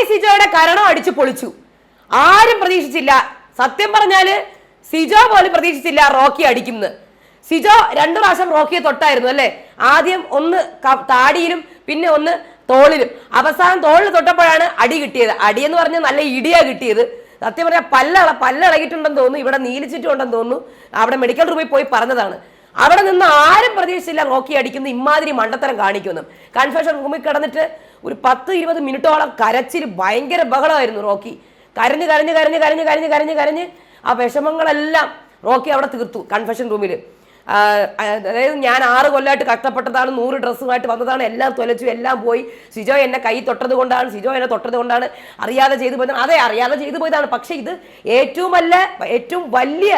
Rocky സിജോയുടെ കരണം അടിച്ചു പൊളിച്ചു. ആരും പ്രതീക്ഷിച്ചില്ല. സത്യം പറഞ്ഞാൽ സിജോ പോലും പ്രതീക്ഷിച്ചില്ല റോക്കി അടിക്കുന്നത് സിജോ രണ്ടു പ്രാവശ്യം റോക്കിയെ തൊട്ടായിരുന്നു അല്ലെ? ആദ്യം ഒന്ന് താടിയിലും പിന്നെ ഒന്ന് തോളിലും. അവസാനം തോളിൽ തൊട്ടപ്പോഴാണ് അടി കിട്ടിയത്. അടി എന്ന് പറഞ്ഞാൽ നല്ല ഇടിയാ കിട്ടിയത്. സത്യം പറഞ്ഞാൽ പല്ലള പല്ലളകിട്ടുണ്ടെന്ന് തോന്നുന്നു. ഇവിടെ നീലിച്ചിട്ടുണ്ടെന്ന് തോന്നുന്നു. അവിടെ മെഡിക്കൽ റൂമിൽ പോയി പറഞ്ഞതാണ്. അവിടെ നിന്ന് ആരും പ്രതീക്ഷിച്ചില്ല റോക്കി അടിക്കുന്നു ഇമാതിരി മണ്ടത്തരം കാണിക്കുന്നു കൺഫെഷൻ റൂമിൽ കിടന്നിട്ട് ഒരു പത്ത് ഇരുപത് മിനിറ്റോളം കരച്ചിൽ ഭയങ്കര ബഹളമായിരുന്നു റോക്കി. കരഞ്ഞ് കരഞ്ഞ് കരഞ്ഞ് കരഞ്ഞ് കരഞ്ഞ് കരഞ്ഞ് കരഞ്ഞ് ആ വിഷമങ്ങളെല്ലാം റോക്കി അവിടെ തീർത്തു കൺഫെഷൻ റൂമിൽ അതായത് ഞാൻ ആറ് കൊല്ലമായിട്ട് കഷ്ടപ്പെട്ടതാണ് നൂറ് ഡ്രസ്സുമായിട്ട് വന്നതാണ് എല്ലാം തൊലച്ചു എല്ലാം പോയി. സിജോ എന്നെ കൈ തൊട്ടത് കൊണ്ടാണ് സിജോ എന്നെ തൊട്ടത് കൊണ്ടാണ്. അറിയാതെ ചെയ്തു പോയതാണ്. അതെ അറിയാതെ ചെയ്തു പോയതാണ്. പക്ഷേ ഇത് ഏറ്റവും വല്ല ഏറ്റവും വലിയ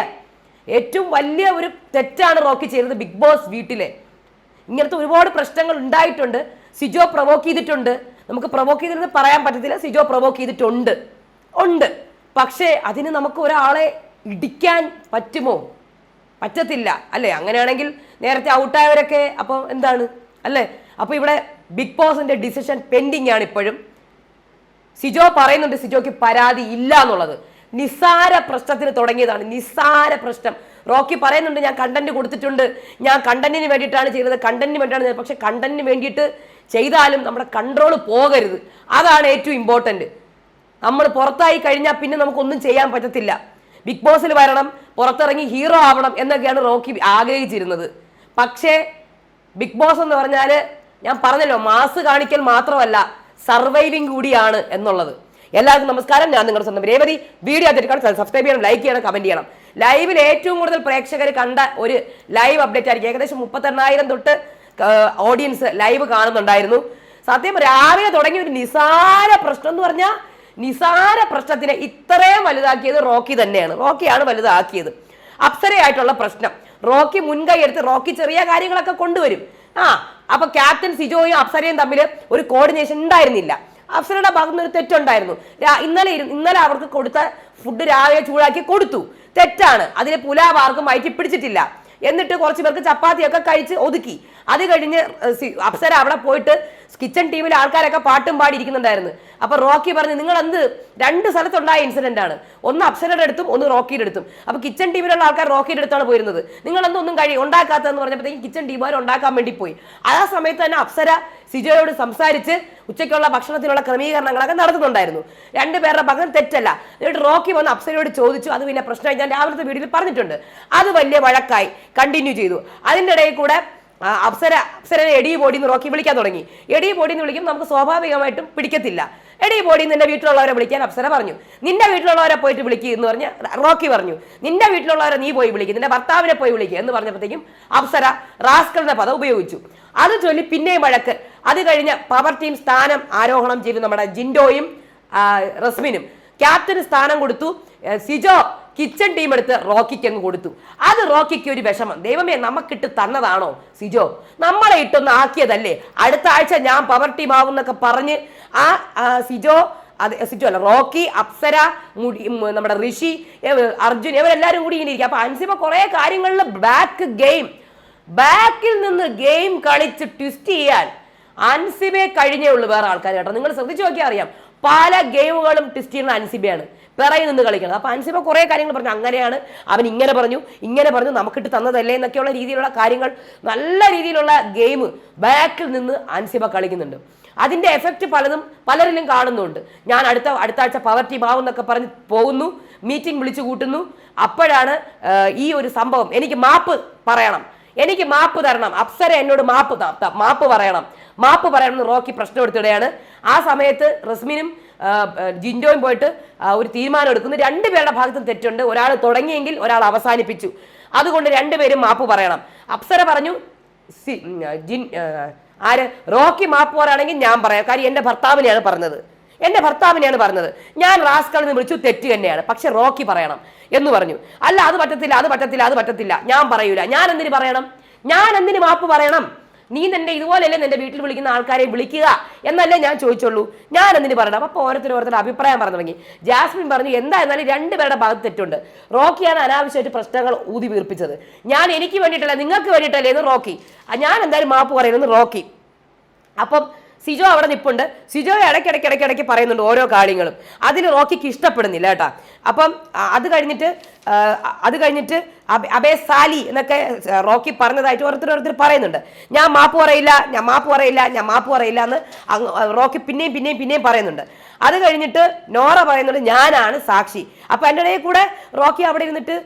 ഏറ്റവും വലിയ ഒരു തെറ്റാണ് റോക്കി ചെയ്തത് ബിഗ് ബോസ് വീട്ടിലെ. ഇങ്ങനത്തെ ഒരുപാട് പ്രശ്നങ്ങൾ ഉണ്ടായിട്ടുണ്ട്. സിജോ പ്രൊവോക്ക് ചെയ്തിട്ടുണ്ട്. നമുക്ക് പ്രൊവോക്ക് ചെയ്തിരുന്ന് പറയാൻ പറ്റത്തില്ല. സിജോ പ്രൊവോക്ക് ചെയ്തിട്ടുണ്ട്. ഉണ്ട്. പക്ഷേ അതിന് നമുക്ക് ഒരാളെ ഇടിക്കാൻ പറ്റുമോ? പറ്റത്തില്ല. അല്ലേ? അങ്ങനെയാണെങ്കിൽ നേരത്തെ ഔട്ടായവരൊക്കെ അപ്പോൾ എന്താണ്? അല്ലേ? അപ്പോൾ ഇവിടെ ബിഗ് ബോസിന്റെ ഡിസിഷൻ പെൻഡിങ് ആണ് ഇപ്പോഴും. സിജോ പറയുന്നുണ്ട് സിജോയ്ക്ക് പരാതി ഇല്ല എന്നുള്ളത്. നിസ്സാര പ്രശ്നത്തിന് തുടങ്ങിയതാണ്. നിസ്സാര പ്രശ്നം. റോക്കി പറയുന്നുണ്ട് ഞാൻ കണ്ടന്റ് കൊടുത്തിട്ടുണ്ട്. ഞാൻ കണ്ടന്റിന് വേണ്ടിയിട്ടാണ് ചെയ്തത്. കണ്ടന്റിന് വേണ്ടിയിട്ടാണ് പക്ഷെ കണ്ടന്റിന് വേണ്ടിയിട്ട് ചെയ്താലും നമ്മുടെ കൺട്രോൾ പോകരുത്. അതാണ് ഏറ്റവും ഇമ്പോർട്ടന്റ് നമ്മൾ പുറത്തായി കഴിഞ്ഞാൽ പിന്നെ നമുക്കൊന്നും ചെയ്യാൻ പറ്റത്തില്ല. ബിഗ് ബോസിൽ വരണം പുറത്തിറങ്ങി ഹീറോ ആവണം എന്നൊക്കെയാണ് റോക്കി ആഗ്രഹിച്ചിരുന്നത്. പക്ഷേ ബിഗ് ബോസ് എന്ന് പറഞ്ഞാൽ ഞാൻ പറഞ്ഞല്ലോ മാസ് കാണിക്കൽ മാത്രമല്ല സർവൈവിങ് കൂടിയാണ് എന്നുള്ളത്. എല്ലാവർക്കും നമസ്കാരം. ഞാൻ നിങ്ങളുടെ സ്വന്തം രേവതി. വീഡിയോ അതിരിക്കണം സബ്സ്ക്രൈബ് ചെയ്യണം ലൈക്ക് ചെയ്യണം കമന്റ് ചെയ്യണം. ലൈവിൽ ഏറ്റവും കൂടുതൽ പ്രേക്ഷകർ കണ്ട ഒരു ലൈവ് അപ്ഡേറ്റ് ആയിരിക്കും. ഏകദേശം മുപ്പത്തെണ്ണായിരം തൊട്ട് ഓഡിയൻസ് ലൈവ് കാണുന്നുണ്ടായിരുന്നു. സത്യം രാവിലെ തുടങ്ങിയ ഒരു നിസാര പ്രശ്നം എന്ന് പറഞ്ഞാൽ നിസാര പ്രശ്നത്തിനെ ഇത്രയും വലുതാക്കിയത് റോക്കി തന്നെയാണ്. റോക്കിയാണ് വലുതാക്കിയത്. അപ്സരയായിട്ടുള്ള പ്രശ്നം. റോക്കി മുൻകൈ എടുത്ത് റോക്കി ചെറിയ കാര്യങ്ങളൊക്കെ കൊണ്ടുവരും. ആ അപ്പൊ ക്യാപ്റ്റൻ സിജോയും അപ്സരയും തമ്മിൽ ഒരു കോർഡിനേഷൻ ഉണ്ടായിരുന്നില്ല. അപ്സരയുടെ ഭാഗത്ത് നിന്ന് ഒരു തെറ്റുണ്ടായിരുന്നു. ഇന്നലെ ഇന്നലെ അവർക്ക് കൊടുത്ത ഫുഡ് രാവിലെ ചൂടാക്കി കൊടുത്തു. തെറ്റാണ്. അതിലെ പുലാവ് ആർക്കും വയറ്റി പിടിച്ചിട്ടില്ല. എന്നിട്ട് കുറച്ച് പേർക്ക് ചപ്പാത്തിയൊക്കെ കഴിച്ച് ഒതുക്കി. അത് കഴിഞ്ഞ് അപ്സര അവിടെ പോയിട്ട് കിച്ചൺ ടീമിലെ ആൾക്കാരൊക്കെ പാട്ടും പാടി ഇരിക്കുന്നുണ്ടായിരുന്നു അപ്പൊ റോക്കി പറഞ്ഞു നിങ്ങൾ എന്ത് രണ്ട് സ്ഥലത്തുണ്ടായ ഇൻസിഡന്റ് ആണ്. ഒന്ന് അപ്സരയുടെ അടുത്തും ഒന്ന് റോക്കിയുടെ അടുത്തും. അപ്പൊ കിച്ചൺ ടീമിലുള്ള ആൾക്കാർ റോക്കിയുടെ അടുത്താണ് പോയിരുന്നത്. നിങ്ങൾ എന്തൊന്നും കഴിയും ഉണ്ടാക്കാത്തതെന്ന് പറഞ്ഞപ്പോഴത്തേക്കും കിച്ചൺ ടീമുകാർ ഉണ്ടാക്കാൻ വേണ്ടി പോയി. ആ സമയത്ത് തന്നെ അപ്സര സിജോയോട് സംസാരിച്ച് ഉച്ചയ്ക്കുള്ള ഭക്ഷണത്തിനുള്ള ക്രമീകരണങ്ങളൊക്കെ നടത്തുന്നുണ്ടായിരുന്നു. രണ്ടുപേരുടെ ഭാഗം തെറ്റല്ല. എന്നിട്ട് റോക്കി വന്ന് അപ്സരയോട് ചോദിച്ചു അത് പിന്നെ പ്രശ്നമായി. ഞാൻ രാവിലത്തെ വീഡിയോയിൽ പറഞ്ഞിട്ടുണ്ട്. അത് വലിയ വഴക്കായി. കണ്ടിന്യൂ ചെയ്തു. അതിന്റെ ഇടയിൽ കൂടെ അപ്സര അപ്സരനെ എടി ബോഡി എന്ന് റോക്കി വിളിക്കാൻ തുടങ്ങി. എടി ബോഡി എന്ന് വിളിക്കും നമുക്ക് സ്വാഭാവികമായിട്ടും പിടിക്കത്തില്ല. എടി ബോഡി നിന്റെ വീട്ടിലുള്ളവരെ വിളിക്കാൻ അപ്സര പറഞ്ഞു. നിന്റെ വീട്ടിലുള്ളവരെ പോയിട്ട് വിളിക്കുക എന്ന് പറഞ്ഞ് റോക്കി പറഞ്ഞു. നിന്റെ വീട്ടിലുള്ളവരെ നീ പോയി വിളിക്കുക നിന്റെ ഭർത്താവിനെ പോയി വിളിക്കുക എന്ന് പറഞ്ഞപ്പോഴത്തേക്കും അപ്സര റാസ്കറിന്റെ പദം ഉപയോഗിച്ചു. അത് ചൊല്ലി പിന്നെയും വഴക്ക്. അത് കഴിഞ്ഞ് പവർ ടീം സ്ഥാനം ആരോഹണം ചെയ്തു നമ്മുടെ ജിൻഡോയും റസ്മിനും. ക്യാപ്റ്റന് സ്ഥാനം കൊടുത്തു. സിജോ കിച്ചൺ ടീം എടുത്ത് റോക്കിക്ക് അങ്ങ് കൊടുത്തു. അത് റോക്കിക്ക് ഒരു വിഷമം. ദൈവമേ നമുക്കിട്ട് തന്നതാണോ? സിജോ നമ്മളെ ഇട്ടൊന്ന് ആക്കിയതല്ലേ? അടുത്ത ആഴ്ച ഞാൻ പവർ ടീം ആവുന്നൊക്കെ പറഞ്ഞ് ആ സിജോ അത് സിജോ അല്ല റോക്കി അപ്സര മുടി നമ്മുടെ ഋഷി അർജുൻ ഇവരെല്ലാരും കൂടി ഇങ്ങനെ ഇരിക്കും. അപ്പൊ അൻസിമ കുറെ കാര്യങ്ങളിൽ ബാക്ക് ഗെയിം ബാക്കിൽ നിന്ന് ഗെയിം കളിച്ച് ട്വിസ്റ്റ് ചെയ്യാൻ അൻസിബെ കഴിഞ്ഞേ ഉള്ളൂ വേറെ ആൾക്കാർ കേട്ടോ. നിങ്ങൾ ശ്രദ്ധിച്ചു നോക്കിയാൽ അറിയാം. പല ഗെയിമുകളും ട്വിസ്റ്റ് ചെയ്യുന്ന അൻസിബയാണ്. പിറയിൽ നിന്ന് കളിക്കണം അപ്പൊ അൻസിബ കുറെ കാര്യങ്ങൾ പറഞ്ഞു. അങ്ങനെയാണ് അവൻ ഇങ്ങനെ പറഞ്ഞു ഇങ്ങനെ പറഞ്ഞു നമുക്കിട്ട് തന്നതല്ലേ എന്നൊക്കെയുള്ള രീതിയിലുള്ള കാര്യങ്ങൾ നല്ല രീതിയിലുള്ള ഗെയിം ബാക്കിൽ നിന്ന് അൻസിബ കളിക്കുന്നുണ്ട്. അതിന്റെ എഫക്റ്റ് പലതും പലരിലും കാണുന്നുണ്ട്. ഞാൻ അടുത്ത അടുത്ത ആഴ്ച പവർ ടീം ആവുന്നൊക്കെ പറഞ്ഞ് പോകുന്നു മീറ്റിംഗ് വിളിച്ചു കൂട്ടുന്നു. അപ്പോഴാണ് ഈ ഒരു സംഭവം. എനിക്ക് മാപ്പ് പറയണം. എനിക്ക് മാപ്പ് തരണം. അപ്സര എന്നോട് മാപ്പ് മാപ്പ് പറയണം. മാപ്പ് പറയണം എന്ന് റോക്കി പ്രശ്നം എടുത്തിടുകയാണ് ആ സമയത്ത് റസ്മിനും ജിൻഡോയും പോയിട്ട് ഒരു തീരുമാനം എടുക്കുന്നു. രണ്ടുപേരുടെ ഭാഗത്തും തെറ്റുണ്ട്. ഒരാൾ തുടങ്ങിയെങ്കിൽ ഒരാൾ അവസാനിപ്പിച്ചു. അതുകൊണ്ട് രണ്ടുപേരും മാപ്പ് പറയണം. അപ്സര പറഞ്ഞു സി ജിൻ ആര്? റോക്കി മാപ്പ് പറയുകയാണെങ്കിൽ ഞാൻ പറയാം. കാര്യം എന്റെ ഭർത്താവിനെയാണ് പറഞ്ഞത്. എന്റെ ഭർത്താവിനെയാണ് പറഞ്ഞത്. ഞാൻ റാസ്കൾ എന്ന് വിളിച്ചു തെറ്റ് തന്നെയാണ്. പക്ഷെ റോക്കി പറയണം എന്ന് പറഞ്ഞു. അല്ല അത് പറ്റത്തില്ല അത് പറ്റത്തില്ല അത് പറ്റത്തില്ല. ഞാൻ പറയൂല. ഞാൻ എന്തിന് പറയണം? ഞാൻ എന്തിന് മാപ്പ് പറയണം? നീ നിന്റെ ഇതുപോലെയല്ലേ നിന്റെ വീട്ടിൽ വിളിക്കുന്ന ആൾക്കാരെ വിളിക്കുക എന്നല്ലേ ഞാൻ ചോദിച്ചുള്ളൂ. ഞാൻ എന്തിന് പറയണം? അപ്പൊ ഓരോരുത്തരും ഓരോരുത്തർ അഭിപ്രായം പറഞ്ഞു തുടങ്ങി. ജാസ്മിൻ പറഞ്ഞു എന്തായിരുന്നാലും രണ്ടുപേരുടെ ഭാഗത്ത് തെറ്റുണ്ട്. റോക്കിയാണ് അനാവശ്യമായിട്ട് പ്രശ്നങ്ങൾ ഊതി വീർപ്പിച്ചത്. ഞാൻ എനിക്ക് വേണ്ടിയിട്ടല്ല നിങ്ങൾക്ക് വേണ്ടിയിട്ടല്ലേ എന്ന് റോക്കി. ഞാൻ എന്തായാലും മാപ്പ് പറയുന്നത് റോക്കി. അപ്പം സിജോ അവിടെ നിപ്പുണ്ട്. സിജോ ഇടയ്ക്കിടയ്ക്ക് ഇടയ്ക്ക് പറയുന്നുണ്ട് ഓരോ കാര്യങ്ങളും. അതിന് റോക്കിക്ക് ഇഷ്ടപ്പെടുന്നില്ല കേട്ടാ. അപ്പം അത് കഴിഞ്ഞിട്ട് അത് കഴിഞ്ഞിട്ട് അബേ സാലി എന്നൊക്കെ റോക്കി പറഞ്ഞതായിട്ട് ഓരോരുത്തർ പറയുന്നുണ്ട്. ഞാൻ മാപ്പ് പറയില്ല ഞാൻ മാപ്പ് പറയില്ല ഞാൻ മാപ്പ് പറയില്ല എന്ന് റോക്കി പിന്നെയും പിന്നെയും പിന്നെയും പറയുന്നുണ്ട്. അത് കഴിഞ്ഞിട്ട് നോറ പറയുന്നുണ്ട് ഞാനാണ് സാക്ഷി. അപ്പൊ എന്റെ ഇടയിൽ കൂടെ റോക്കി അവിടെ ഇരുന്നിട്ട്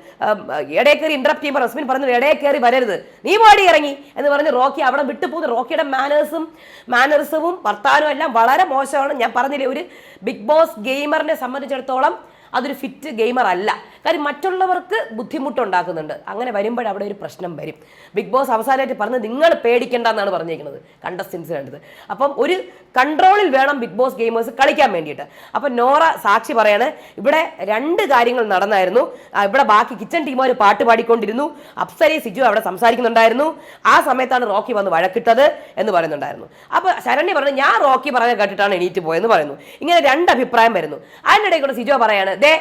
ഇടയെ കയറി ഇൻട്രപ്റ്റ് ചെയ്യുമ്പോൾ റസ്മിൻ പറഞ്ഞു ഇടയിൽ കയറി വരരുത്. നീ പാടി ഇറങ്ങി. എന്ന് പറഞ്ഞ് റോക്കി അവിടെ വിട്ടു പോകുന്നു. റോക്കിയുടെ മാനേഴ്സും മാനേഴ്സും വർത്താനവും എല്ലാം വളരെ മോശമാണ്. ഞാൻ പറഞ്ഞില്ലേ ഒരു ബിഗ് ബോസ് ഗെയിമറിനെ സംബന്ധിച്ചിടത്തോളം അതൊരു ഫിറ്റ് ഗെയിമർ അല്ല. കാര്യം മറ്റുള്ളവർക്ക് ബുദ്ധിമുട്ടുണ്ടാക്കുന്നുണ്ട്. അങ്ങനെ വരുമ്പോൾ അവിടെ ഒരു പ്രശ്നം വരും. ബിഗ് ബോസ് അവസാനമായിട്ട് പറഞ്ഞത് നിങ്ങൾ പേടിക്കേണ്ട എന്നാണ് പറഞ്ഞിരിക്കുന്നത് കണ്ടസ്റ്റൻസ് കണ്ടത് അപ്പം ഒരു കൺട്രോളിൽ വേണം ബിഗ് ബോസ് ഗെയിമേഴ്സ് കളിക്കാൻ വേണ്ടിയിട്ട്. അപ്പം നോറ സാക്ഷി പറയാണ് ഇവിടെ രണ്ട് കാര്യങ്ങൾ നടന്നായിരുന്നു. ഇവിടെ ബാക്കി കിച്ചൺ ടീമുകാർ പാട്ട് പാടിക്കൊണ്ടിരുന്നു. അപ്സരി സിജു അവിടെ സംസാരിക്കുന്നുണ്ടായിരുന്നു. ആ സമയത്താണ് റോക്കി വന്ന് വഴക്കിട്ടത് എന്ന് പറയുന്നുണ്ടായിരുന്നു. അപ്പോൾ ശരണ്യ പറഞ്ഞു ഞാൻ റോക്കി പറഞ്ഞ കേട്ടിട്ടാണ് എണീറ്റ് പോയെന്ന് പറയുന്നു. ഇങ്ങനെ രണ്ട് അഭിപ്രായം വരുന്നു. അതിനിടയിൽ കൂടെ സിജോ പറയാണ് ദേ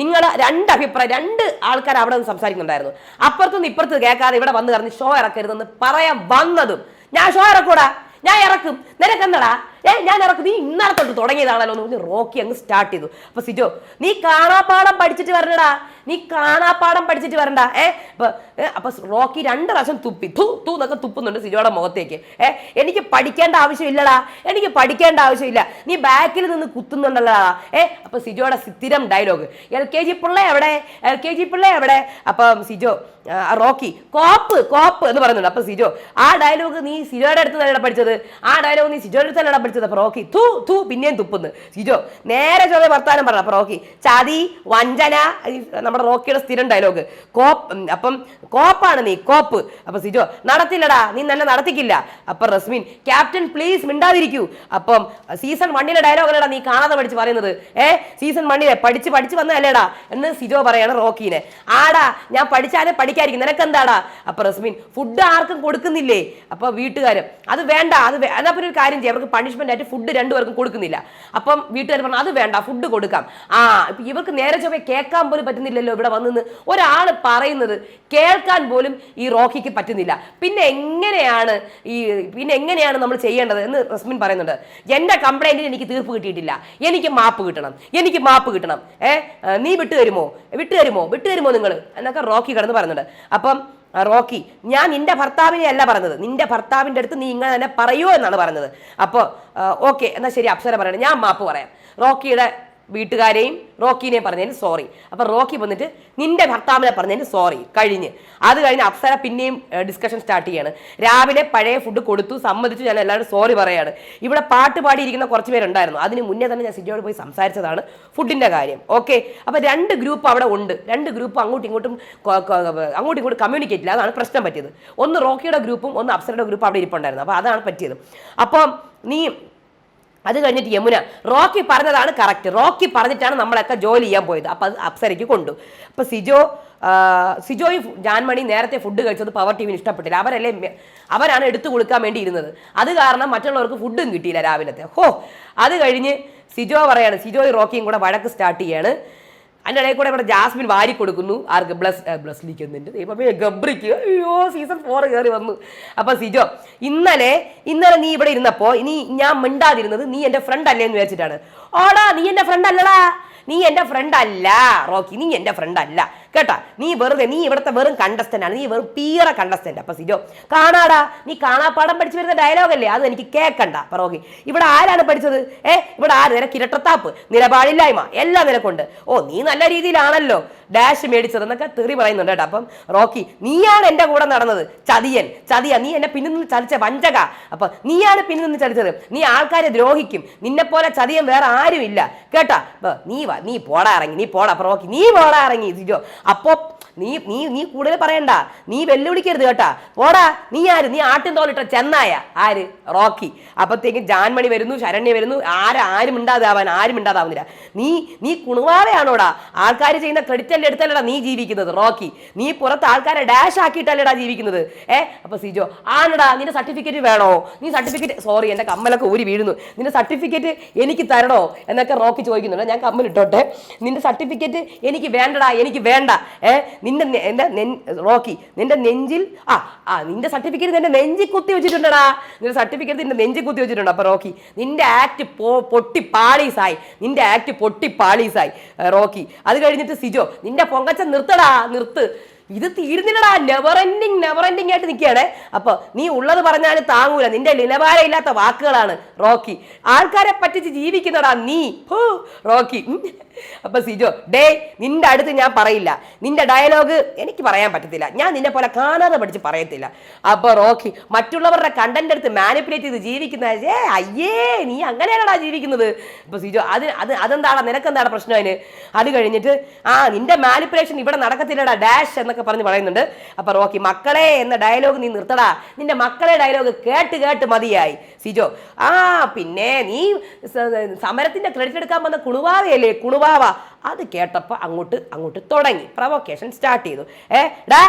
നിങ്ങൾ രണ്ട് അഭിപ്രായം രണ്ട് ആൾക്കാർ അവിടെ നിന്ന് സംസാരിക്കുന്നുണ്ടായിരുന്നു. അപ്പുറത്തുനിന്ന് ഇപ്പുറത്ത് കേൾക്കാതെ ഇവിടെ വന്ന് പറഞ്ഞ് ഷോ ഇറക്കരുതെന്ന് പറയാൻ വന്നതും. ഞാൻ ഷോ ഇറക്കൂടാ? ഞാൻ ഇറക്കും. നിനക്കെന്നടാ ഏ ഞാൻ ഇറക്കും നീ ഇന്നലെ തൊട്ട് തുടങ്ങിയതാണല്ലോ എന്ന് പറഞ്ഞ് റോക്കി അങ്ങ് സ്റ്റാർട്ട് ചെയ്തു. അപ്പൊ സിജോ നീ കാണാപ്പാടം പഠിച്ചിട്ട് വരണടാ. നീ കാണാപ്പാടം പഠിച്ചിട്ട് വരണ്ട. ഏ അപ്പൊ റോക്കി രണ്ട് പ്രാവശ്യം തുപ്പി. തു തു എന്നൊക്കെ തുപ്പുന്നുണ്ട് സിജോയുടെ മുഖത്തേക്ക്. ഏ എനിക്ക് പഠിക്കേണ്ട ആവശ്യമില്ലടാ. എനിക്ക് പഠിക്കേണ്ട ആവശ്യമില്ല. നീ ബാക്കിൽ നിന്ന് കുത്തുന്നുണ്ടല്ലടാ. ഏ അപ്പൊ സിജോയുടെ സ്ഥിരം ഡയലോഗ് എൽ കെ ജി പിള്ളേ എവിടെ? എൽ കെ ജി പിള്ളേ എവിടെ? അപ്പം സിജോ റോക്കി കോപ്പ് കോപ്പ് എന്ന് പറയുന്നുണ്ട്. അപ്പൊ സിജോ ആ ഡയലോഗ് നീ സിജോയുടെ അടുത്ത് തന്നെയാണ് പഠിച്ചത്? ആ ഡയലോഗ് നീ സിജോയുടെ അടുത്ത് തന്നെയാണ് പഠിച്ചത്? അപ്പൊ പ്രോക്കി തു തു പിന്നെയും തുപ്പുന്നു. സിജോ നേരെ ചോദ്യം വർത്താനം പറഞ്ഞ പ്രോക്കി ചതി വഞ്ചന നമ്മുടെ റോക്കിയുടെ സ്ഥിരം ഡയലോഗ് കോപ്പ് അപ്പം കോപ്പാണ് നീ കോപ്പ്. അപ്പൊ സിജോ നടത്തില്ലടാ നീ നല്ല നടത്തിക്കില്ല. അപ്പൊ റസ്മിൻ ക്യാപ്റ്റൻ പ്ലീസ് മിണ്ടാതിരിക്കൂ. അപ്പം സീസൺ വണ്ണിലെ ഡയലോഗ് അല്ലേടാ നീ കാണാതെ പഠിച്ച് പറയുന്നത്. ഏ സീസൺ വണ്ണിലെ പഠിച്ച് പഠിച്ച് വന്നതല്ലേടാ എന്ന് സിജോ പറയാണ് റോക്കീനെ. ആടാ ഞാൻ പഠിച്ചാലേ പഠിക്കാതിരിക്കും നിനക്കെന്താടാ? അപ്പൊ റസ്മിൻ ഫുഡ് ആർക്കും കൊടുക്കുന്നില്ലേ? അപ്പൊ വീട്ടുകാരും അത് വേണ്ട അത് അതപ്പൊരു ഒരു കാര്യം ചെയ്യാം. അവർക്ക് പണിഷ്മെന്റ് ആയിട്ട് ഫുഡ് രണ്ടുപേർക്കും കൊടുക്കുന്നില്ല. അപ്പം വീട്ടുകാർ പറഞ്ഞു അത് വേണ്ട ഫുഡ് കൊടുക്കാം. ആ ഇവർക്ക് നേരെ ചൊവ്വേ കേൾക്കാൻ പോലും പറ്റുന്നില്ലല്ലോ ഇവിടെ വന്നിന്ന്. ഒരാൾ പറയുന്നത് കേൾക്കാൻ പോലും ഈ റോക്കിക്ക് പറ്റുന്നില്ല. പിന്നെ എങ്ങനെയാണ് ഈ പിന്നെ എങ്ങനെയാണ് നമ്മൾ ചെയ്യേണ്ടത് എന്ന് റസ്മിൻ പറയുന്നുണ്ട്. എന്റെ കംപ്ലൈന്റിന് എനിക്ക് തീർപ്പ് കിട്ടിയിട്ടില്ല. എനിക്ക് മാപ്പ് കിട്ടണം. എനിക്ക് മാപ്പ് കിട്ടണം. ഏ നീ വിട്ടു തരുമോ വിട്ടു തരുമോ വിട്ടു തരുമോ നിങ്ങൾ എന്നൊക്കെ റോക്കി കിടന്ന് പറയുന്നുണ്ട്. അപ്പം റോക്കി ഞാൻ നിന്റെ ഭർത്താവിനെ അല്ല പറഞ്ഞത്. നിന്റെ ഭർത്താവിന്റെ അടുത്ത് നീ ഇങ്ങനെ തന്നെ പറയൂ എന്നാണ് പറഞ്ഞത്. അപ്പോൾ ഓക്കെ എന്നാൽ ശരി അപ്സര പറയണം. ഞാൻ മാപ്പ് പറയാം. റോക്കിയുടെ വീട്ടുകാരെയും റോക്കിനെയും പറഞ്ഞതിന് സോറി അപ്പൊ റോക്കി വന്നിട്ട് നിന്റെ ഭർത്താവിനെ പറഞ്ഞതിന് സോറി കഴിഞ്ഞ്. അത് കഴിഞ്ഞ് അപ്സര പിന്നെയും ഡിസ്കഷൻ സ്റ്റാർട്ട് ചെയ്യാണ്. രാവിലെ പഴയ ഫുഡ് കൊടുത്തു സമ്മതിച്ചു ഞാൻ എല്ലാവരും സോറി പറയാണ്. ഇവിടെ പാട്ട് പാടിയിരിക്കുന്ന കുറച്ച് പേരുണ്ടായിരുന്നു. അതിന് മുന്നേ തന്നെ ഞാൻ സിജിയോട് പോയി സംസാരിച്ചതാണ് ഫുഡിന്റെ കാര്യം. ഓക്കെ അപ്പൊ രണ്ട് ഗ്രൂപ്പ് അവിടെ ഉണ്ട്. രണ്ട് ഗ്രൂപ്പ് അങ്ങോട്ടും ഇങ്ങോട്ടും അങ്ങോട്ടും ഇങ്ങോട്ടും കമ്മ്യൂണിക്കേറ്റ് ഇല്ല അതാണ് പ്രശ്നം പറ്റിയത്. ഒന്ന് റോക്കിയുടെ ഗ്രൂപ്പും ഒന്ന് അപ്സരയുടെ ഗ്രൂപ്പും അവിടെ ഇരിപ്പുണ്ടായിരുന്നു. അപ്പൊ അതാണ് പറ്റിയത്. അപ്പം നീ അത് കഴിഞ്ഞിട്ട് യമുന. റോക്കി പറഞ്ഞതാണ് കറക്റ്റ് റോക്കി പറഞ്ഞിട്ടാണ് നമ്മളൊക്കെ ജോലി ചെയ്യാൻ പോയത്. അപ്പം അത് അപ്സരയ്ക്ക് കൊണ്ടു. അപ്പം സിജോ സിജോയ് ജാൻമണി നേരത്തെ ഫുഡ് കഴിച്ചത് പവർ ടീമിന് ഇഷ്ടപ്പെട്ടില്ല. അവരല്ലേ അവരാണ് എടുത്തു കൊടുക്കാൻ വേണ്ടി ഇരുന്നത്. അത് കാരണം മറ്റുള്ളവർക്ക് ഫുഡും കിട്ടിയില്ല രാവിലത്തെ. ഹോ! അത് കഴിഞ്ഞ് സിജോ പറയാണ് സിജോയ് റോക്കിയും കൂടെ വഴക്ക് സ്റ്റാർട്ട് ചെയ്യാണ്. അതിന്റെ ഇടയിൽ കൂടെ ഇവിടെ ജാസ്മിൻ വാരി കൊടുക്കുന്നു. ആർക്ക്? ബ്ലസ് ബ്ലസ് ലീക്കുന്നുണ്ട് ദൈവമേ ഗബ്രിക്ക്. അയ്യോ സീസൺ ഫോർ കയറി വന്നു. അപ്പൊ സിജോ ഇന്നലെ ഇന്നലെ നീ ഇവിടെ ഇരുന്നപ്പോൾ ഇനി ഞാൻ മിണ്ടാതിരുന്നത് നീ എന്റെ ഫ്രണ്ട് അല്ലേ എന്ന് വിചാരിച്ചിട്ടാണ്. ഓടാ നീ എന്റെ ഫ്രണ്ട് അല്ലടാ. നീ എന്റെ ഫ്രണ്ട് അല്ല റോക്കി നീ എന്റെ ഫ്രണ്ട് അല്ല. കേട്ടാ? നീ വെറുതെ നീ ഇവിടുത്തെ വെറും കണ്ടസ്റ്റന്റ് ആണ്. നീ വെറും പീറ കണ്ടസ്റ്റന്റ് അപ്പൊ സിജോ കാണാടാ. നീ കാണാപ്പാടം പഠിച്ചു വരുന്ന ഡയലോഗ് അല്ലേ? അത് എനിക്ക് കേക്കണ്ട റോക്കി ഇവിടെ ആരാണ് പഠിച്ചത്? ഏ? ഇവിടെ ആര്? നിനക്ക് ഇരട്ടത്താപ്പ് നിലപാടില്ലായ്മ എല്ലാം നിനക്കുണ്ട്. ഓ നീ നല്ല രീതിയിലാണല്ലോ. ഡാഷ് മേടിച്ചത് എന്നൊക്കെ തെറി പറയുന്നുണ്ട് കേട്ടോ. അപ്പം റോക്കി നീയാണ് എന്റെ കൂടെ നടന്നത്. ചതിയൻ ചതിയ. നീ എന്നെ പിന്നിൽ നിന്ന് ചലിച്ച വഞ്ചക. അപ്പൊ നീയാണ് പിന്നിൽ നിന്ന് ചതിച്ചത്. നീ ആൾക്കാരെ ദ്രോഹിക്കും. നിന്നെ പോലെ ചതിയൻ വേറെ ആരുമില്ല. കേട്ടാ? നീ നീ പോടാ ഇറങ്ങി. നീ പോടാ റോക്കി നീ പോടാ ഇറങ്ങി സിജോ. അപ്പോ നീ നീ നീ കൂടുതൽ പറയണ്ട. നീ വെല്ലുവിളിക്കരുത് കേട്ടാ. പോടാ നീ ആര്? നീ ആട്ടിൻ തോലിട്ട ചെന്നായ. ആര്? റോക്കി. അപ്പത്തേക്കും ജാൻമണി വരുന്നു ശരണ്യ വരുന്നു. ആരാരും ആരും ആരും ഉണ്ടാതാവുന്നില്ല നീ നീ കുണുവാവയാണോടാ? ആൾക്കാർ ചെയ്യുന്ന ക്രെഡിറ്റ് അല്ലേ എടുത്തല്ലടാ നീ ജീവിക്കുന്നത് റോക്കി. നീ പുറത്ത് ആൾക്കാരെ ഡാഷ് ആക്കിയിട്ടല്ലേടാ ജീവിക്കുന്നത്. ഏ? അപ്പൊ സിജോ ആണടാ നിന്റെ സർട്ടിഫിക്കറ്റ് വേണോ? നീ സർട്ടിഫിക്കറ്റ് സോറി എന്റെ കമ്മലൊക്കെ ഊരി വീഴുന്നു. നിന്റെ സർട്ടിഫിക്കറ്റ് എനിക്ക് തരണോ? എന്നൊക്കെ റോക്കി ചോദിക്കുന്നുണ്ട്. ഞാൻ കമ്മൽ ഇട്ടോട്ടെ നിന്റെ സർട്ടിഫിക്കറ്റ് എനിക്ക് വേണ്ടടാ എനിക്ക് വേണ്ട. ഏ? നിന്റെ നെൻ- റോക്കി നിന്റെ നെഞ്ചിൽ ആ ആ നിന്റെ സർട്ടിഫിക്കറ്റ് നിന്റെ നെഞ്ചി കുത്തി വെച്ചിട്ടുണ്ടടാ. നിന്റെ സർട്ടിഫിക്കറ്റ് നിന്റെ നെഞ്ചി കുത്തി വെച്ചിട്ടുണ്ട് അപ്പൊ റോക്കി നിന്റെ ആക്ട് പൊട്ടി പാളീസായി നിന്റെ ആക്ട് പൊട്ടി പാളീസായി റോക്കി അത് കഴിഞ്ഞിട്ട് സിജോ നിന്റെ പൊങ്കച്ച നിർത്തടാ നിർത്ത്. ഇത് തീരുന്നില്ലടാ. നെവർ എൻഡിങ് നെവർ എൻഡിങ് ആയിട്ട് നിൽക്കുകയാണ്. അപ്പൊ നീ ഉള്ളത് പറഞ്ഞാൽ താങ്ങൂല. നിന്റെ നിലവാരമില്ലാത്ത വാക്കുകളാണ് റോക്കി. ആൾക്കാരെ പറ്റിച്ച് ജീവിക്കുന്നടാ നീ. ഹൂ, റോക്കി. അപ്പൊ സിജോ ഡേ നിന്റെ അടുത്ത് ഞാൻ പറയില്ല. നിന്റെ ഡയലോഗ് എനിക്ക് പറയാൻ പറ്റത്തില്ല. ഞാൻ നിന്നെ പോലെ കാണാതെ പഠിച്ച് പറയത്തില്ല. അപ്പൊ റോക്കി മറ്റുള്ളവരുടെ കണ്ടന്റ് എടുത്ത് മാനിപ്പുലേറ്റ് ചെയ്ത് ജീവിക്കുന്ന ഏ അയ്യേ നീ അങ്ങനെയാണടാ ജീവിക്കുന്നത്. അപ്പൊ സിജോ അത് അത് അതെന്താടാ? നിനക്കെന്താണ് പ്രശ്നം അതിന്? അത് കഴിഞ്ഞിട്ട് ആ നിന്റെ മാനിപ്പുലേഷൻ ഇവിടെ നടക്കത്തില്ലടാ. ഡാഷ് എന്നൊക്കെ പറഞ്ഞ് പറയുന്നുണ്ട്. അപ്പൊ റോക്കി മക്കളെ എന്ന ഡയലോഗ് നീ നിർത്തടാ. നിന്റെ മക്കളെ ഡയലോഗ് കേട്ട് കേട്ട് മതിയായി. സിജോ ആ പിന്നെ നീ സമരത്തിന്റെ ക്രെഡിറ്റ് എടുക്കാൻ വന്ന കുണുവാവയല്ലേ? കുണുവാവ. അത് കേട്ടപ്പോ അങ്ങോട്ട് അങ്ങോട്ട് തുടങ്ങി. പ്രൊവോക്കേഷൻ സ്റ്റാർട്ട് ചെയ്തു. ഏ ഡാ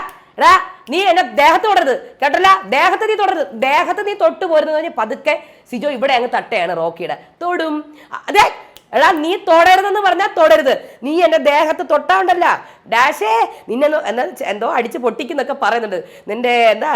നീ എന്നെ ദേഹത്ത് തൊടരുത്. കേട്ടല്ല? ദേഹത്ത് നീ തൊടരുത്. ദേഹത്ത് നീ തൊട്ട് പോരുന്നത് പതുക്കെ സിജോ ഇവിടെ അങ്ങ് തട്ടയാണ് റോക്കിയുടെ. തൊടും. അതെ എടാ നീ തൊടരുതെന്ന് പറഞ്ഞാൽ തൊടരുത്. നീ എന്റെ ദേഹത്ത് തൊട്ടാണ്ടല്ല. ഡാഷേ നിന്നെ എന്താ എന്തോ അടിച്ച് പൊട്ടിക്കുന്നൊക്കെ പറയുന്നുണ്ട്. നിന്റെ എന്താ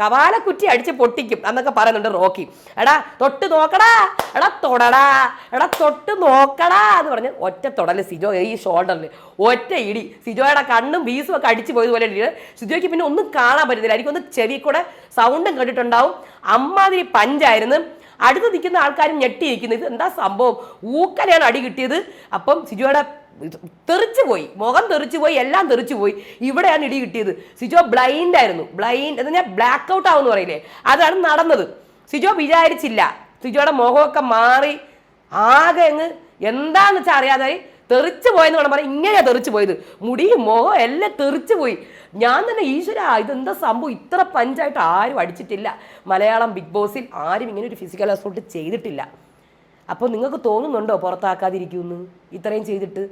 കവാലക്കുറ്റി അടിച്ച് പൊട്ടിക്കും എന്നൊക്കെ പറയുന്നുണ്ട് റോക്കി. എടാ തൊട്ട് നോക്കടാ. എടാ തൊടടാ. എടാ തൊട്ട് നോക്കടാ എന്ന് പറഞ്ഞ് ഒറ്റ തൊടൽ സിജോ ഈ ഷോൾഡറിൽ ഒറ്റ ഇടി. സിജോയുടെ കണ്ണും വീസും ഒക്കെ അടിച്ചു പോയതുപോലെ സിജോയ്ക്ക് പിന്നെ ഒന്നും കാണാൻ പറ്റുന്നില്ല എനിക്കൊന്ന് ചെവി കൂടെ സൗണ്ടും കേട്ടിട്ടുണ്ടാവും. അമ്മാതിരി പഞ്ചായിരുന്നു. അടുത്ത് നിൽക്കുന്ന ആൾക്കാരും ഞെട്ടിയിരിക്കുന്നത് ഇത് എന്താ സംഭവം? ഊക്കനെയാണ് അടി കിട്ടിയത്. അപ്പം സിജോയുടെ ഇത് തെറിച്ചു പോയി. മുഖം തെറിച്ചു പോയി. എല്ലാം തെറിച്ചു പോയി. ഇവിടെയാണ് ഇടി കിട്ടിയത്. സിജോ ബ്ലൈൻഡ് ആയിരുന്നു. ബ്ലൈൻഡ് എന്ന് പറഞ്ഞാൽ ബ്ലാക്ക് ഔട്ട് ആവുമെന്ന് പറയില്ലേ? അതാണ് നടന്നത്. സിജോ വിചാരിച്ചില്ല. സിജോയുടെ മുഖമൊക്കെ മാറി ആകെ അങ്ങ് എന്താണെന്ന് വെച്ചാൽ അറിയാതെ തെറിച്ചു പോയെന്ന് വേണം പറയാം ഇങ്ങനെയാണ് തെറിച്ചു പോയത്. മുടിയും മുഖം എല്ലാം തെറിച്ചു പോയി. ഞാൻ തന്നെ ഈശ്വര ഇതെന്താ സംഭവം? ഇത്ര പഞ്ചായിട്ട് ആരും അടിച്ചിട്ടില്ല. മലയാളം ബിഗ് ബോസിൽ ആരും ഇങ്ങനെ ഒരു ഫിസിക്കൽ അസോൾട്ട് ചെയ്തിട്ടില്ല. അപ്പോൾ നിങ്ങൾക്ക് തോന്നുന്നുണ്ടോ പുറത്താക്കാതിരിക്കുമെന്ന്? ഇത്രയും ചെയ്തിട്ട്?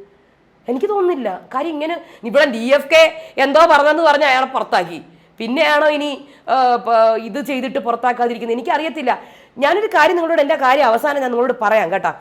എനിക്ക് തോന്നുന്നില്ല. കാര്യം ഇങ്ങനെ ഇവിടെ ഡി എഫ് കെ എന്തോ പറഞ്ഞെന്ന് പറഞ്ഞ് അയാളെ പുറത്താക്കി. പിന്നെയാണോ ഇനി ഇത് ചെയ്തിട്ട് പുറത്താക്കാതിരിക്കുന്നത്? എനിക്കറിയത്തില്ല. ഞാനൊരു കാര്യം നിങ്ങളോട് എന്റെ കാര്യം അവസാനം ഞാൻ നിങ്ങളോട് പറയാം കേട്ടാ.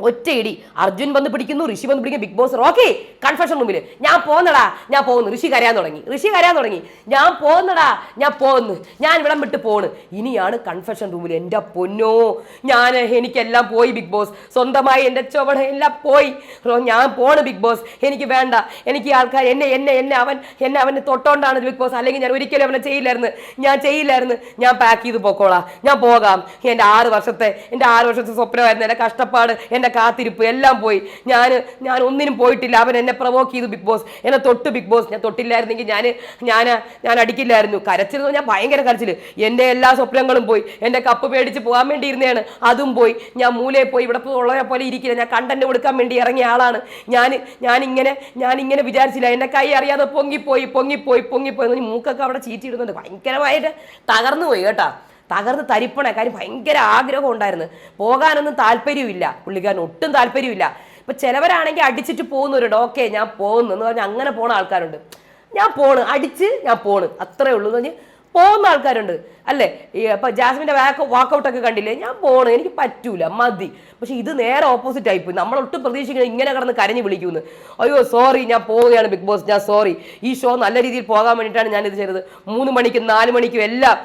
ഒറ്റയിടി. അർജുൻ വന്ന് പിടിക്കുന്നു ഋഷി വന്ന് പിടിക്കുന്നു ബിഗ് ബോസ് ഓക്കെ കൺഫെഷൻ റൂമിൽ ഞാൻ പോന്നടാ ഞാൻ പോകുന്നു. ഋഷി കരയാൻ തുടങ്ങി. ഋഷി കരയാൻ തുടങ്ങി. ഞാൻ പോന്നടാ ഞാൻ പോകുന്നു. ഞാൻ ഇവിടം വിട്ട് പോണ്. ഇനിയാണ് കൺഫെഷൻ റൂമിൽ എന്റെ പൊന്നോ. ഞാൻ എനിക്കെല്ലാം പോയി ബിഗ് ബോസ്. സ്വന്തമായി എന്റെ ചുവട എല്ലാം പോയി ഞാൻ പോണ് ബിഗ് ബോസ്. എനിക്ക് വേണ്ട. എനിക്ക് ആൾക്കാർ എന്നെ എന്നെ എന്നെ അവൻ എന്നെ അവന് തൊട്ടോണ്ടാണ് ബിഗ് ബോസ്. അല്ലെങ്കിൽ ഞാൻ ഒരിക്കലും അവനെ ചെയ്യില്ലായിരുന്നു. ഞാൻ ചെയ്യില്ലായിരുന്നു. ഞാൻ പാക്ക് ചെയ്ത് പോക്കോളാം. ഞാൻ പോകാം. എന്റെ ആറ് വർഷത്തെ എന്റെ ആറ് വർഷത്തെ സ്വപ്നമായിരുന്നു. എന്റെ കഷ്ടപ്പാട് എന്റെ കാത്തിരിപ്പ് എല്ലാം പോയി. ഞാൻ ഞാൻ ഒന്നിനും പോയിട്ടില്ല. അവൻ എന്നെ പ്രവോക്ക് ചെയ്തു ബിഗ് ബോസ് എന്നെ തൊട്ട് ബിഗ് ബോസ് ഞാൻ തൊട്ടില്ലായിരുന്നെങ്കിൽ ഞാൻ ഞാൻ ഞാൻ അടിക്കില്ലായിരുന്നു. കരച്ചിരുന്നു. ഞാൻ ഭയങ്കര കരച്ചിൽ എന്റെ എല്ലാ സ്വപ്നങ്ങളും പോയി. എന്റെ കപ്പ് മേടിച്ച് പോകാൻ വേണ്ടി ഇരുന്നതാണ് അതും പോയി. ഞാൻ മൂലയിൽ പോയി. ഇവിടെ ഉള്ളവരെ പോലെ ഇരിക്കില്ല. ഞാൻ കണ്ടന്റ് കൊടുക്കാൻ വേണ്ടി ഇറങ്ങിയ ആളാണ്. ഞാൻ ഞാൻ ഇങ്ങനെ ഞാൻ ഇങ്ങനെ വിചാരിച്ചില്ല. എന്റെ കൈ അറിയാതെ പൊങ്ങിപ്പോയി പൊങ്ങിപ്പോയി പൊങ്ങിപ്പോയി. മൂക്കൊക്കെ അവിടെ ചീറ്റിയിടുന്നുണ്ട്. ഭയങ്കരമായിട്ട് തകർന്നു പോയി കേട്ടാ. തകർന്ന് തരിപ്പണ കാര്യം ഭയങ്കര ആഗ്രഹം ഉണ്ടായിരുന്നു. പോകാനൊന്നും താല്പര്യമില്ല പുള്ളിക്കാരൻ ഒട്ടും താല്പര്യമില്ല ഇപ്പൊ ചിലവരാണെങ്കിൽ അടിച്ചിട്ട് പോകുന്നവരുണ്ട് ഓക്കെ ഞാൻ പോകുന്നു എന്ന് പറഞ്ഞാൽ അങ്ങനെ പോണ ആൾക്കാരുണ്ട്. ഞാൻ പോണ് അടിച്ച് ഞാൻ പോണ്. അത്രേ ഉള്ളൂ എന്ന് പറഞ്ഞ് പോകുന്ന ആൾക്കാരുണ്ട്. അല്ലേ? ഈ അപ്പൊ ജാസ്മിന്റെ വാക്ക് വാക്കൗട്ടൊക്കെ കണ്ടില്ലേ? ഞാൻ പോണ് എനിക്ക് പറ്റൂല മതി. പക്ഷെ ഇത് നേരെ ഓപ്പോസിറ്റ് ആയിപ്പോയി നമ്മൾ ഒട്ടും പ്രതീക്ഷിക്കുന്നത് ഇങ്ങനെ കിടന്ന് കരഞ്ഞു വിളിക്കുന്നു. അയ്യോ സോറി ഞാൻ പോവുകയാണ് ബിഗ് ബോസ് ഞാൻ സോറി ഈ ഷോ നല്ല രീതിയിൽ പോകാൻ വേണ്ടിയിട്ടാണ് ഞാൻ ഇത് ചെയ്തത്. മൂന്ന് മണിക്കും നാല് മണിക്കും എല്ലാം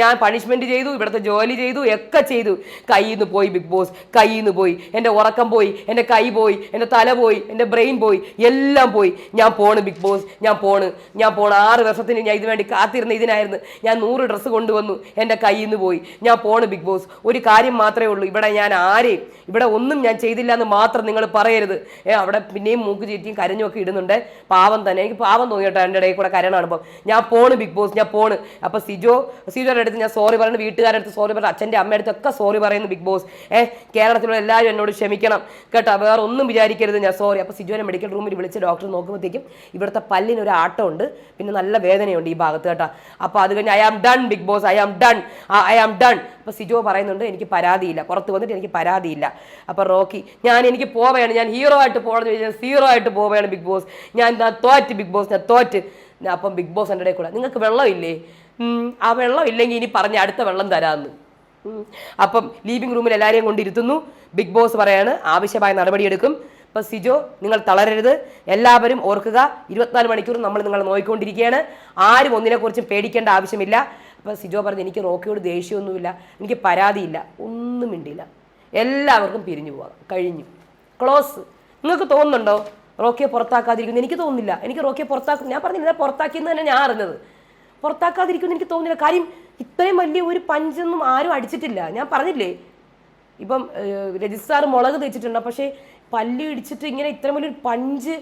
ഞാൻ പണിഷ്മെന്റ് ചെയ്തു ഇവിടുത്തെ ജോലി ചെയ്തു ഒക്കെ ചെയ്തു. കയ്യിൽ നിന്ന് പോയി ബിഗ് ബോസ് കയ്യിൽ നിന്ന് പോയി. എന്റെ ഉറക്കം പോയി എന്റെ കൈ പോയി എന്റെ തല പോയി എന്റെ ബ്രെയിൻ പോയി എല്ലാം പോയി. ഞാൻ പോണ് ബിഗ് ബോസ് ഞാൻ പോണ്. ഞാൻ പോണ്. ആറ് വർഷത്തിന് ഞാൻ ഇതിനു വേണ്ടി കാത്തിരുന്ന ഇതിനായിരുന്നു. ഞാൻ നൂറ് ഡ്രസ്സ് കൊണ്ടുവന്നു. എന്റെ കയ്യിൽ നിന്ന് പോയി. ഞാൻ പോണ് ബിഗ് ബോസ്. ഒരു കാര്യം മാത്രമേ ഉള്ളൂ. ഇവിടെ ഞാൻ ആരെയും ഇവിടെ ഒന്നും ഞാൻ ചെയ്തില്ല എന്ന് മാത്രം നിങ്ങൾ പറയരുത്. ഏ അവിടെ പിന്നെയും മൂക്ക് ചീറ്റിയും കരഞ്ഞുമൊക്കെ ഇടുന്നുണ്ട്. പാവം തന്നെ. എനിക്ക് പാവം തോന്നി കേട്ടോ എന്റെ ഇടയിൽ കൂടെ കരയണാണ് അപ്പം ഞാൻ പോണ് ബിഗ് ബോസ്. ഞാൻ പോണ്. അപ്പോൾ സിജോ സിജോയുടെ അടുത്ത് ഞാൻ സോറി പറയുന്നത് വീട്ടുകാരുടെ അടുത്ത് സോറി പറയുന്നത് അച്ഛന്റെ അമ്മയുടെ അടുത്തൊക്കെ സോറി പറയുന്നു ബിഗ് ബോസ്. ഏഹ് കേരളത്തിലുള്ള എല്ലാവരും എന്നോട് ക്ഷമിക്കണം. കേട്ടോ വേറെ ഒന്നും വിചാരിക്കരുത്. ഞാൻ സോറി അപ്പോൾ സിജോനെ മെഡിക്കൽ റൂമിൽ വിളിച്ച് ഡോക്ടർ നോക്കുമ്പോഴത്തേക്കും ഇവിടുത്തെ പല്ലിന് ഒരു ആട്ടമുണ്ട്. പിന്നെ നല്ല വേദനയുണ്ട് ഈ ഭാഗത്ത് കേട്ടോ. അപ്പോൾ അത് കഴിഞ്ഞ് I am done Bigg Boss I am done I am done അപ്പോൾ സിജോ പറയുന്നുണ്ട് എനിക്ക് പരാതിയില്ല. പുറത്ത് വന്നിട്ട് എനിക്ക് പരാതിയില്ല. അപ്പോൾ റോക്കി ഞാൻ എനിക്ക് പോവുകയാണ്. ഞാൻ ഹീറോ ആയിട്ട് പോകണമെന്ന് ചോദിച്ചാൽ സീറോ ആയിട്ട് പോവുകയാണ് ബിഗ് ബോസ് ഞാൻ തോറ്റ് ബിഗ് ബോസ് ഞാൻ തോറ്റ്. അപ്പം ബിഗ് ബോസ് എന്റെ കൂടെ നിങ്ങൾക്ക് വെള്ളമില്ലേ ആ വെള്ളം ഇല്ലെങ്കിൽ ഇനി പറഞ്ഞ അടുത്ത വെള്ളം തരാമെന്ന്. അപ്പം ലീവിംഗ് റൂമിൽ എല്ലാവരെയും കൊണ്ടിരുത്തുന്നു ബിഗ് ബോസ് പറയാണ് ആവശ്യമായ നടപടിയെടുക്കും. അപ്പൊ സിജോ നിങ്ങൾ തളരരുത്. എല്ലാവരും ഓർക്കുക ഇരുപത്തിനാല് മണിക്കൂർ നമ്മൾ നിങ്ങൾ നോയിക്കൊണ്ടിരിക്കുകയാണ്. ആരും ഒന്നിനെക്കുറിച്ചും പേടിക്കേണ്ട ആവശ്യമില്ല. അപ്പൊ സിജോ പറഞ്ഞു എനിക്ക് റോക്കിയോട് ദേഷ്യമൊന്നുമില്ല. എനിക്ക് പരാതിയില്ല. ഒന്നും മിണ്ടില്ല എല്ലാവർക്കും പിരിഞ്ഞു പോകാം കഴിഞ്ഞു. ക്ലോസ്. നിങ്ങൾക്ക് തോന്നുന്നുണ്ടോ? റോക്കിയെ പുറത്താക്കാതിരിക്കുന്നു. എനിക്ക് തോന്നുന്നില്ല. എനിക്ക് റോക്കിയെ പുറത്താക്കും ഞാൻ പറഞ്ഞില്ല പുറത്താക്കിയെന്ന് തന്നെ ഞാൻ അറിഞ്ഞത്. പുറത്താക്കാതിരിക്കുമെന്ന് എനിക്ക് തോന്നുന്നില്ല. കാര്യം ഇത്രയും വലിയ ഒരു പഞ്ചൊന്നും ആരും അടിച്ചിട്ടില്ല. ഞാൻ പറഞ്ഞില്ലേ? ഇപ്പം രജിസ്ട്രാർ മുളക് തെച്ചിട്ടുണ്ട്. പക്ഷേ പല്ല് ഇടിച്ചിട്ട് ഇങ്ങനെ ഇത്രയും വലിയൊരു പഞ്ച്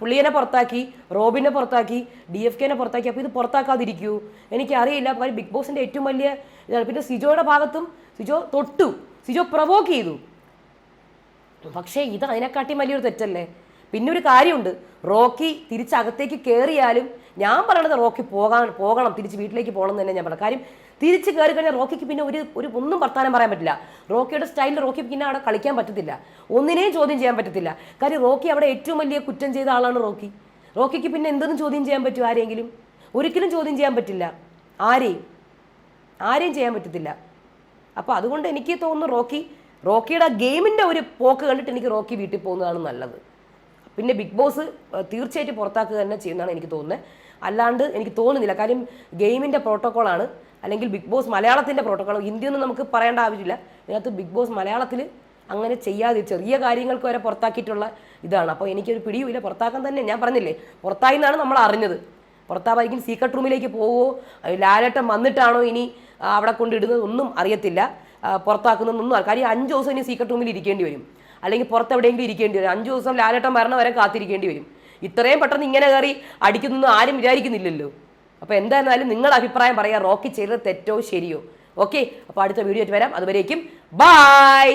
പുള്ളിയെ പുറത്താക്കി റോബിനെ പുറത്താക്കി ഡി എഫ് കെനെ പുറത്താക്കി. അപ്പോൾ ഇത് പുറത്താക്കാതിരിക്കൂ. എനിക്കറിയില്ല. കാര്യം ബിഗ് ബോസിന്റെ ഏറ്റവും വലിയ ഇതാണ് പിന്നെ സിജോയുടെ ഭാഗത്തും സിജോ തൊട്ടു. സിജോ പ്രൊവോക്ക് ചെയ്തു. പക്ഷേ ഇത് അതിനെക്കാട്ടി വലിയൊരു തെറ്റല്ലേ? പിന്നെ ഒരു കാര്യമുണ്ട്. റോക്കി തിരിച്ചകത്തേക്ക് കയറിയാലും ഞാൻ പറയണത് റോക്കി പോകാൻ പോകണം. തിരിച്ച് വീട്ടിലേക്ക് പോകണം എന്ന് തന്നെ ഞാൻ പറയാം കാര്യം തിരിച്ച് കയറി കഴിഞ്ഞാൽ റോക്കിക്ക് പിന്നെ ഒരു ഒരു ഒന്നും വർത്താനം പറയാൻ പറ്റില്ല. റോക്കിയുടെ സ്റ്റൈലിൽ റോക്കി പിന്നെ അവിടെ കളിക്കാൻ പറ്റത്തില്ല. ഒന്നിനെയും ചോദ്യം ചെയ്യാൻ പറ്റത്തില്ല. കാര്യം റോക്കി അവിടെ ഏറ്റവും വലിയ കുറ്റം ചെയ്ത ആളാണ് റോക്കി. റോക്കിക്ക് പിന്നെ എന്തൊന്നും ചോദ്യം ചെയ്യാൻ പറ്റും ആരെങ്കിലും? ഒരിക്കലും ചോദ്യം ചെയ്യാൻ പറ്റില്ല. ആരെയും? ആരെയും ചെയ്യാൻ പറ്റത്തില്ല. അപ്പോൾ അതുകൊണ്ട് എനിക്ക് തോന്നുന്നു റോക്കി റോക്കിയുടെ ഗെയിമിന്റെ ഒരു പോക്ക് കണ്ടിട്ട് എനിക്ക് റോക്കി വീട്ടിൽ പോകുന്നതാണ് നല്ലത്. പിന്നെ ബിഗ് ബോസ് തീർച്ചയായിട്ടും പുറത്താക്കുക തന്നെ ചെയ്യുന്നതാണ് എനിക്ക് തോന്നുന്നത് അല്ലാണ്ട് എനിക്ക് തോന്നുന്നില്ല. കാര്യം ഗെയിമിന്റെ പ്രോട്ടോക്കോളാണ്. അല്ലെങ്കിൽ ബിഗ് ബോസ് മലയാളത്തിന്റെ പ്രോട്ടോക്കോൾ ഹിന്ദിയൊന്നും നമുക്ക് പറയേണ്ട ആവശ്യമില്ല. ഇതിനകത്ത് ബിഗ് ബോസ് മലയാളത്തിൽ അങ്ങനെ ചെയ്യാതെ ചെറിയ കാര്യങ്ങൾക്ക് വരെ പുറത്താക്കിയിട്ടുള്ള ഇതാണ്. അപ്പോൾ എനിക്കൊരു പിടിയുമില്ല പുറത്താക്കാൻ തന്നെ ഞാൻ പറഞ്ഞില്ലേ? പുറത്തായി എന്നാണ് നമ്മൾ അറിഞ്ഞത്. പുറത്താവായിരിക്കും സീക്രട്ട് റൂമിലേക്ക് പോവോ? ലാലേട്ടൻ വന്നിട്ടാണോ ഇനി അവിടെ കൊണ്ടിടുന്നത് ഒന്നും അറിയത്തില്ല. പുറത്താക്കുന്നതൊന്നും കാര്യം അഞ്ച് ദിവസം ഇനി സീക്രട്ട് റൂമിൽ ഇരിക്കേണ്ടി വരും. അല്ലെങ്കിൽ പുറത്ത് എവിടെയെങ്കിലും ഇരിക്കേണ്ടി വരും. അഞ്ച് ദിവസം ലാലേട്ടൻ മരണം വരെ കാത്തിരിക്കേണ്ടി വരും. ഇത്രയും പെട്ടെന്ന് ഇങ്ങനെ കയറി അടിക്കുന്നൊന്നും ആരും വിചാരിക്കുന്നില്ലല്ലോ. അപ്പോൾ എന്തായിരുന്നാലും നിങ്ങളുടെ അഭിപ്രായം പറയാം. റോക്കി ചെയ്തത് തെറ്റോ ശരിയോ? ഓക്കെ അപ്പോൾ അടുത്ത വീഡിയോ ആയിട്ട് വരാം. അതുവരേക്കും ബായ്